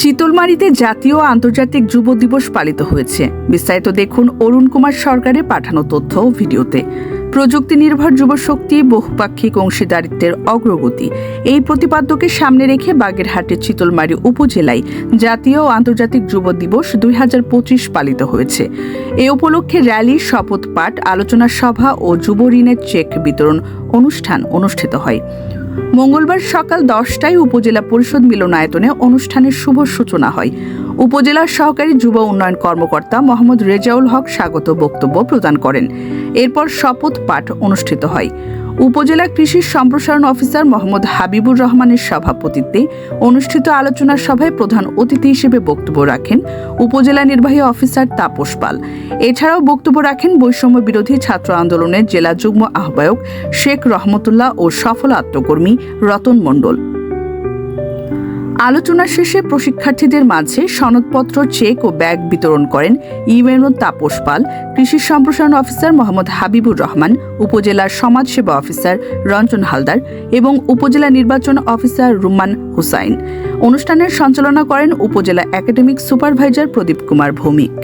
চিতলমারিতে জাতীয় আন্তর্জাতিক যুব দিবস পালিত হয়েছে। বিস্তারিত দেখুন অরুণ কুমার সরকারের পাঠানো তথ্য ভিডিওতে। প্রযুক্তি নির্ভর যুবশক্তি বহুপাক্ষিক অংশীদারিত্বের অগ্রগতি। এই প্রতিপাদ্যকে সামনে রেখে বাগেরহাটের চিতলমারি উপজেলায় জাতীয় ও আন্তর্জাতিক যুব দিবস দুই হাজার পঁচিশ পালিত হয়েছে। এ উপলক্ষে র্যালি, শপথ পাঠ, আলোচনা সভা ও যুব ঋণের চেক বিতরণ অনুষ্ঠান অনুষ্ঠিত হয়। মঙ্গলবার সকাল দশটায় উপজেলা পরিষদ মিলনায়তনে অনুষ্ঠানের শুভ সূচনা হয়। উপজেলার সহকারী যুব উন্নয়ন কর্মকর্তা মোহাম্মদ রেজাউল হক স্বাগত বক্তব্য প্রদান করেন। এরপর শপথ পাঠ অনুষ্ঠিত হয়। উপজেলা কৃষি সম্প্রসারণ অফিসার মোহাম্মদ হাবিবুর রহমানের সভাপতিত্বে অনুষ্ঠিত আলোচনা সভায় প্রধান অতিথি হিসেবে বক্তব্য রাখেন উপজেলা নির্বাহী অফিসার তাপস পাল। এছাড়াও বক্তব্য রাখেন বৈষম্য বিরোধী ছাত্র আন্দোলনের জেলা যুগ্ম আহ্বায়ক শেখ রহমতুল্লাহ ও সফল আত্মকর্মী রতন মণ্ডল। আলোচনা শেষে প্রশিক্ষার্থীদের মাঝে সনদপত্র, চেক ও ব্যাগ বিতরণ করেন ইউএনও তাপস পাল, কৃষি সম্প্রসারণ অফিসার মোহাম্মদ হাবিবুর রহমান উপজেলার সমাজসেবা অফিসার রঞ্জন হালদার এবং উপজেলা নির্বাচন অফিসার রুমান হুসাইন। অনুষ্ঠানের সঞ্চালনা করেন উপজেলা একাডেমিক সুপারভাইজার প্রদীপ কুমার ভৌমিক।